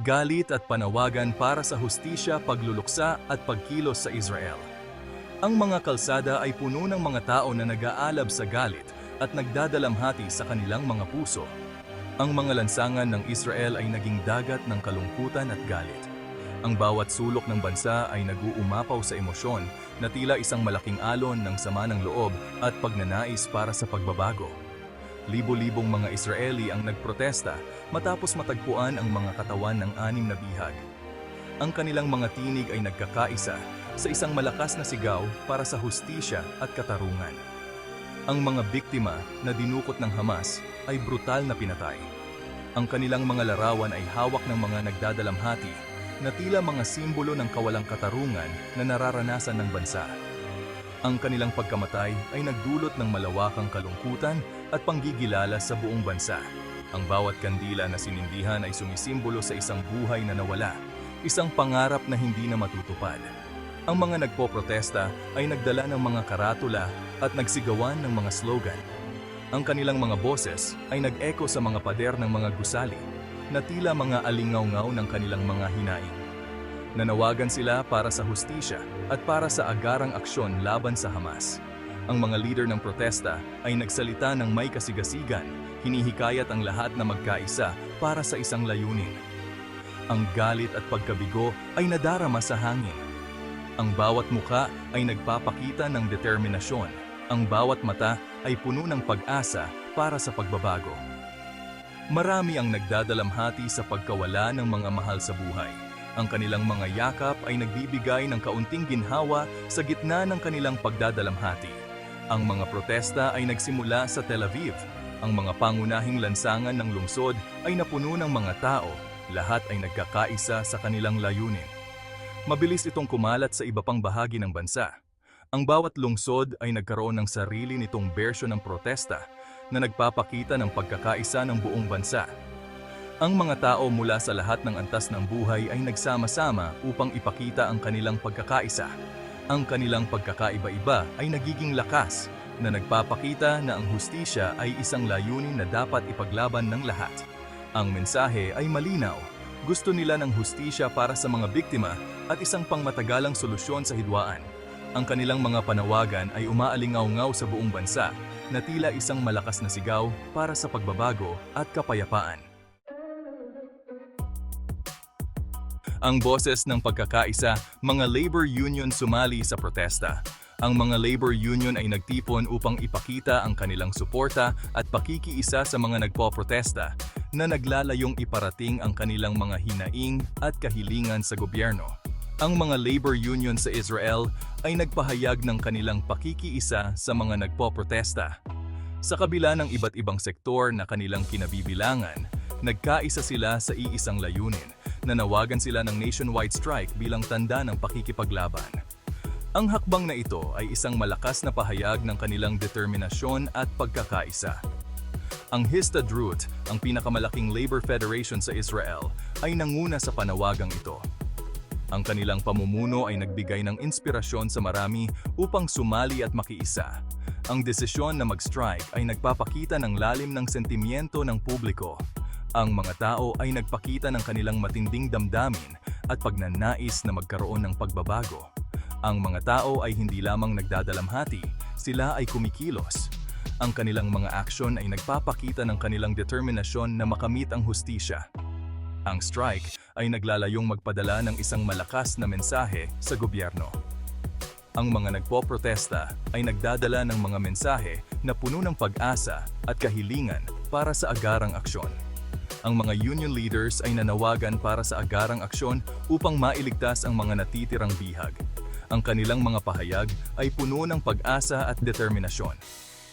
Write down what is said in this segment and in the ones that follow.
galit at panawagan para sa hustisya, pagluluksa at pagkilos sa Israel. Ang mga kalsada ay puno ng mga tao na nag-aalab sa galit at nagdadalamhati sa kanilang mga puso. Ang mga lansangan ng Israel ay naging dagat ng kalungkutan at galit. Ang bawat sulok ng bansa ay nag-uumapaw sa emosyon na tila isang malaking alon ng sama ng loob at pagnanais para sa pagbabago. Libo-libong mga Israeli ang nagprotesta matapos matagpuan ang mga katawan ng anim na bihag. Ang kanilang mga tinig ay nagkakaisa sa isang malakas na sigaw para sa hustisya at katarungan. Ang mga biktima na dinukot ng Hamas ay brutal na pinatay. Ang kanilang mga larawan ay hawak ng mga nagdadalamhati na tila mga simbolo ng kawalang katarungan na nararanasan ng bansa. Ang kanilang pagkamatay ay nagdulot ng malawakang kalungkutan at panggigilala sa buong bansa. Ang bawat kandila na sinindihan ay sumisimbolo sa isang buhay na nawala, isang pangarap na hindi na matutupad. Ang mga nagpoprotesta ay nagdala ng mga karatula at nagsigawan ng mga slogan. Ang kanilang mga boses ay nag-echo sa mga pader ng mga gusali na tila mga alingaw-ngaw ng kanilang mga hinaing. Nanawagan sila para sa hustisya at para sa agarang aksyon laban sa Hamas. Ang mga leader ng protesta ay nagsalita ng may kasigasigan, hinihikayat ang lahat na magkaisa para sa isang layunin. Ang galit at pagkabigo ay nadarama sa hangin. Ang bawat muka ay nagpapakita ng determinasyon. Ang bawat mata ay puno ng pag-asa para sa pagbabago. Marami ang nagdadalamhati sa pagkawala ng mga mahal sa buhay. Ang kanilang mga yakap ay nagbibigay ng kaunting ginhawa sa gitna ng kanilang pagdadalamhati. Ang mga protesta ay nagsimula sa Tel Aviv. Ang mga pangunahing lansangan ng lungsod ay napuno ng mga tao. Lahat ay nagkakaisa sa kanilang layunin. Mabilis itong kumalat sa iba pang bahagi ng bansa. Ang bawat lungsod ay nagkaroon ng sarili nitong bersyon ng protesta na nagpapakita ng pagkakaisa ng buong bansa. Ang mga tao mula sa lahat ng antas ng buhay ay nagsama-sama upang ipakita ang kanilang pagkakaisa. Ang kanilang pagkakaiba-iba ay nagiging lakas na nagpapakita na ang hustisya ay isang layunin na dapat ipaglaban ng lahat. Ang mensahe ay malinaw. Gusto nila ng hustisya para sa mga biktima at isang pangmatagalang solusyon sa hidwaan. Ang kanilang mga panawagan ay umaalingaw-ngaw sa buong bansa na tila isang malakas na sigaw para sa pagbabago at kapayapaan. Ang boses ng pagkakaisa, mga labor union sumali sa protesta. Ang mga labor union ay nagtipon upang ipakita ang kanilang suporta at pakikiisa sa mga nagpoprotesta na naglalayong iparating ang kanilang mga hinaing at kahilingan sa gobyerno. Ang mga labor union sa Israel ay nagpahayag ng kanilang pakikiisa sa mga nagpoprotesta. Sa kabila ng iba't ibang sektor na kanilang kinabibilangan, nagkaisa sila sa iisang layunin, nanawagan sila ng nationwide strike bilang tanda ng pakikipaglaban. Ang hakbang na ito ay isang malakas na pahayag ng kanilang determinasyon at pagkakaisa. Ang Histadrut, ang pinakamalaking labor federation sa Israel, ay nanguna sa panawagang ito. Ang kanilang pamumuno ay nagbigay ng inspirasyon sa marami upang sumali at makiisa. Ang desisyon na mag-strike ay nagpapakita ng lalim ng sentimiento ng publiko. Ang mga tao ay nagpakita ng kanilang matinding damdamin at pagnanais na magkaroon ng pagbabago. Ang mga tao ay hindi lamang nagdadalamhati, sila ay kumikilos. Ang kanilang mga aksyon ay nagpapakita ng kanilang determinasyon na makamit ang hustisya. Ang strike ay naglalayong magpadala ng isang malakas na mensahe sa gobyerno. Ang mga nagpoprotesta ay nagdadala ng mga mensahe na puno ng pag-asa at kahilingan para sa agarang aksyon. Ang mga union leaders ay nanawagan para sa agarang aksyon upang mailigtas ang mga natitirang bihag. Ang kanilang mga pahayag ay puno ng pag-asa at determinasyon.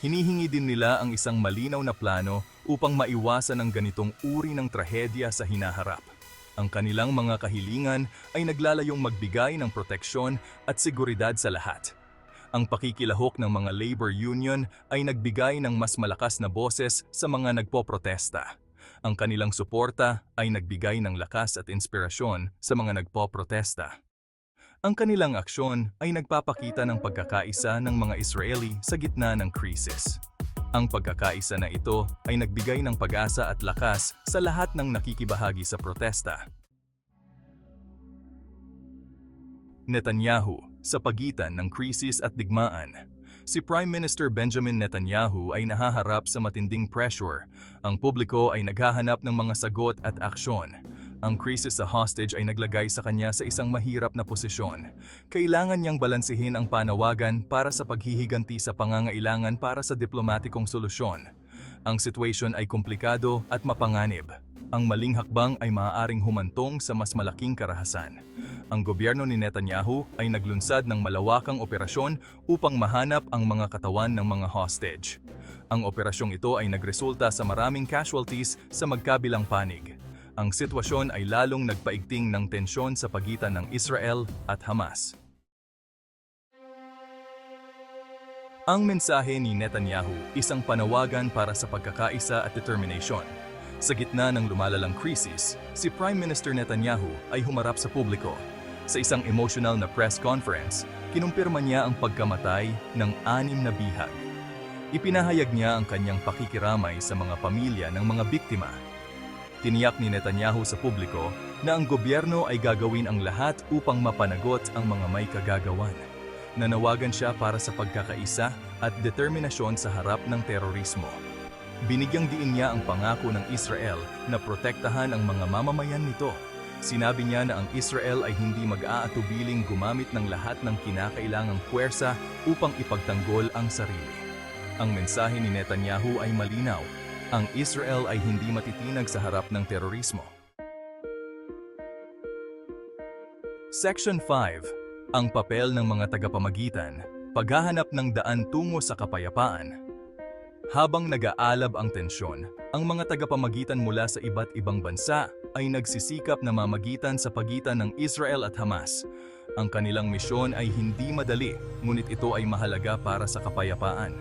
Hinihingi din nila ang isang malinaw na plano upang maiwasan ang ganitong uri ng trahedya sa hinaharap. Ang kanilang mga kahilingan ay naglalayong magbigay ng proteksyon at seguridad sa lahat. Ang pakikilahok ng mga labor union ay nagbigay ng mas malakas na boses sa mga nagpoprotesta ang kanilang suporta ay nagbigay ng lakas at inspirasyon sa mga nagpoprotesta. Ang kanilang aksyon ay nagpapakita ng pagkakaisa ng mga Israeli sa gitna ng krisis. Ang pagkakaisa na ito ay nagbigay ng pag-asa at lakas sa lahat ng nakikibahagi sa protesta. Netanyahu, sa pagitan ng krisis at digmaan, Si Prime Minister Benjamin Netanyahu ay nahaharap sa matinding pressure. Ang publiko ay naghahanap ng mga sagot at aksyon. Ang krisis sa hostage ay naglagay sa kanya sa isang mahirap na posisyon. Kailangan niyang balansehin ang panawagan para sa paghihiganti sa pangangailangan para sa diplomatikong solusyon. Ang sitwasyon ay komplikado at mapanganib. Ang maling hakbang ay maaaring humantong sa mas malaking karahasan. Ang gobyerno ni Netanyahu ay naglunsad ng malawakang operasyon upang mahanap ang mga katawan ng mga hostage. Ang operasyong ito ay nagresulta sa maraming casualties sa magkabilang panig. Ang sitwasyon ay lalong nagpaigting ng tensyon sa pagitan ng Israel at Hamas. Ang mensahe ni Netanyahu, isang panawagan para sa pagkakaisa at determination. Sa gitna ng lumalalang krisis, si Prime Minister Netanyahu ay humarap sa publiko. Sa isang emotional na press conference, kinumpirma niya ang pagkamatay ng anim na bihag. Ipinahayag niya ang kanyang pakikiramay sa mga pamilya ng mga biktima. Tiniyak ni Netanyahu sa publiko na ang gobyerno ay gagawin ang lahat upang mapanagot ang mga may kagagawan. Nanawagan siya para sa pagkakaisa at determinasyon sa harap ng terorismo. Binigyang diin niya ang pangako ng Israel na protektahan ang mga mamamayan nito. Sinabi niya na ang Israel ay hindi mag-aatubiling gumamit ng lahat ng kinakailangang puwersa upang ipagtanggol ang sarili. Ang mensahe ni Netanyahu ay malinaw. Ang Israel ay hindi matitinag sa harap ng terorismo. Section 5. Ang papel ng mga tagapamagitan, paghahanap ng daan tungo sa kapayapaan. Habang nag-aalab ang tensyon, ang mga tagapamagitan mula sa iba't ibang bansa ay nagsisikap na mamagitan sa pagitan ng Israel at Hamas. Ang kanilang misyon ay hindi madali, ngunit ito ay mahalaga para sa kapayapaan.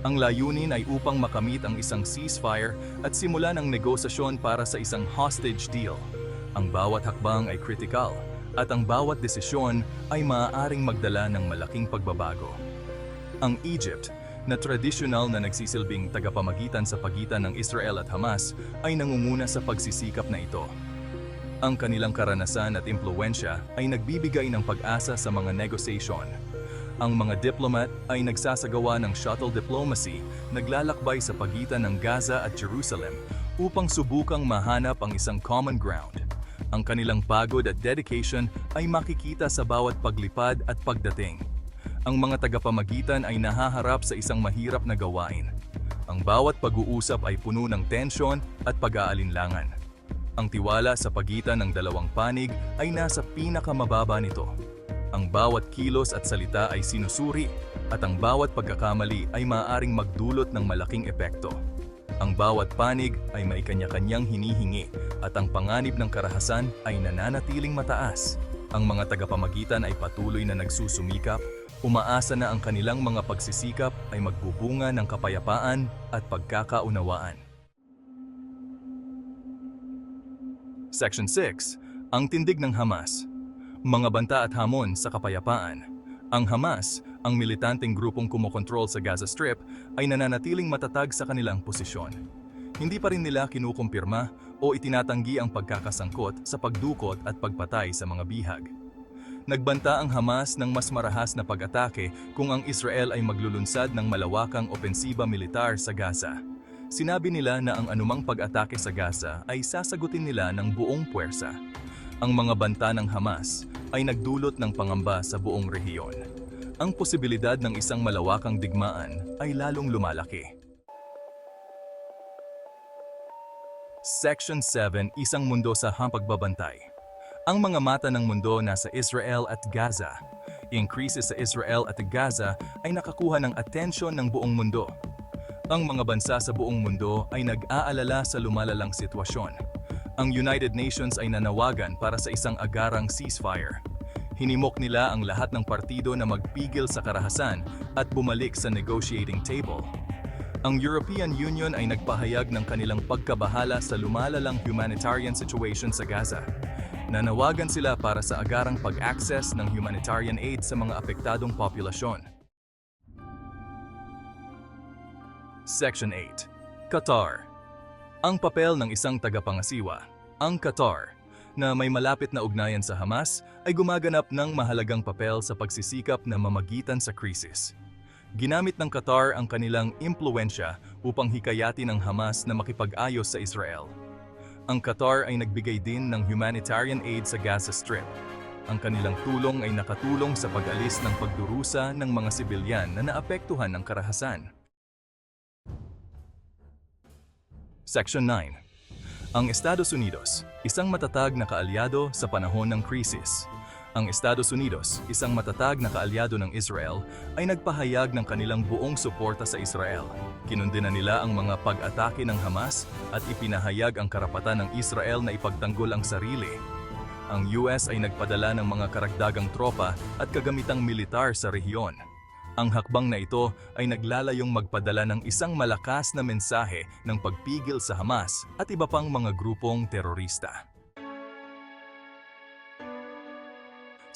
Ang layunin ay upang makamit ang isang ceasefire at simulan ang negosasyon para sa isang hostage deal. Ang bawat hakbang ay critical at ang bawat desisyon ay maaaring magdala ng malaking pagbabago. Ang Egypt, na tradisyonal na nagsisilbing tagapamagitan sa pagitan ng Israel at Hamas, ay nangunguna sa pagsisikap na ito. Ang kanilang karanasan at impluensya ay nagbibigay ng pag-asa sa mga negosasyon. Ang mga diplomat ay nagsasagawa ng shuttle diplomacy, naglalakbay sa pagitan ng Gaza at Jerusalem upang subukang mahanap ang isang common ground. Ang kanilang pagod at dedication ay makikita sa bawat paglipad at pagdating. Ang mga tagapamagitan ay nahaharap sa isang mahirap na gawain. Ang bawat pag-uusap ay puno ng tensyon at pag-aalinlangan. Ang tiwala sa pagitan ng dalawang panig ay nasa pinakamababa nito. Ang bawat kilos at salita ay sinusuri at ang bawat pagkakamali ay maaaring magdulot ng malaking epekto. Ang bawat panig ay may kanya-kanyang hinihingi at ang panganib ng karahasan ay nananatiling mataas. Ang mga tagapamagitan ay patuloy na nagsusumikap Umaasa na ang kanilang mga pagsisikap ay magbubunga ng kapayapaan at pagkakaunawaan. Section 6. Ang tindig ng Hamas. Mga banta at hamon sa kapayapaan. Ang Hamas, ang militanteng grupong kumokontrol sa Gaza Strip, ay nananatiling matatag sa kanilang posisyon. Hindi pa rin nila kinukumpirma o itinatanggi ang pagkakasangkot sa pagdukot at pagpatay sa mga bihag. Nagbanta ang Hamas ng mas marahas na pag-atake kung ang Israel ay maglulunsad ng malawakang opensiba militar sa Gaza. Sinabi nila na ang anumang pag-atake sa Gaza ay sasagutin nila ng buong puwersa. Ang mga banta ng Hamas ay nagdulot ng pangamba sa buong rehiyon. Ang posibilidad ng isang malawakang digmaan ay lalong lumalaki. Section 7 Isang Mundo sa Hampagbabantay ang mga mata ng mundo nasa Israel at Gaza. Ang krisis sa Israel at Gaza ay nakakuha ng atensyon ng buong mundo. Ang mga bansa sa buong mundo ay nag-aalala sa lumalalang sitwasyon. Ang United Nations ay nanawagan para sa isang agarang ceasefire. Hinimok nila ang lahat ng partido na magpigil sa karahasan at bumalik sa negotiating table. Ang European Union ay nagpahayag ng kanilang pagkabahala sa lumalalang humanitarian situation sa Gaza. Nanawagan sila para sa agarang pag-access ng humanitarian aid sa mga apektadong populasyon. Section 8. Qatar Ang papel ng isang tagapangasiwa. Ang Qatar, na may malapit na ugnayan sa Hamas ay gumaganap ng mahalagang papel sa pagsisikap na mamagitan sa krisis. Ginamit ng Qatar ang kanilang impluensya upang hikayatin ang Hamas na makipag-ayos sa Israel. Ang Qatar ay nagbigay din ng humanitarian aid sa Gaza Strip. Ang kanilang tulong ay nakatulong sa pag-alis ng pagdurusa ng mga sibilyan na naapektuhan ng karahasan. Section 9 ang Estados Unidos, isang matatag na kaalyado sa panahon ng krisis. Ang Estados Unidos, isang matatag na kaalyado ng Israel, ay nagpahayag ng kanilang buong suporta sa Israel. Kinundina nila ang mga pag-atake ng Hamas at ipinahayag ang karapatan ng Israel na ipagtanggol ang sarili. Ang US ay nagpadala ng mga karagdagang tropa at kagamitang militar sa rehiyon. Ang hakbang na ito ay naglalayong magpadala ng isang malakas na mensahe ng pagpigil sa Hamas at iba pang mga grupong terorista.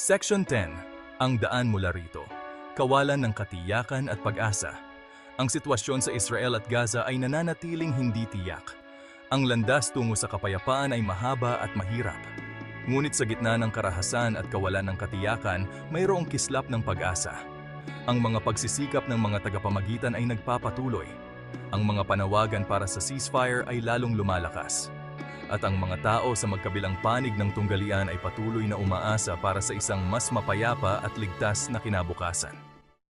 Section 10. Ang daan mula rito. Kawalan ng katiyakan at pag-asa. Ang sitwasyon sa Israel at Gaza ay nananatiling hindi tiyak. Ang landas tungo sa kapayapaan ay mahaba at mahirap. Ngunit sa gitna ng karahasan at kawalan ng katiyakan, mayroong kislap ng pag-asa. Ang mga pagsisikap ng mga tagapamagitan ay nagpapatuloy. Ang mga panawagan para sa ceasefire ay lalong lumalakas. At ang mga tao sa magkabilang panig ng tunggalian ay patuloy na umaasa para sa isang mas mapayapa at ligtas na kinabukasan.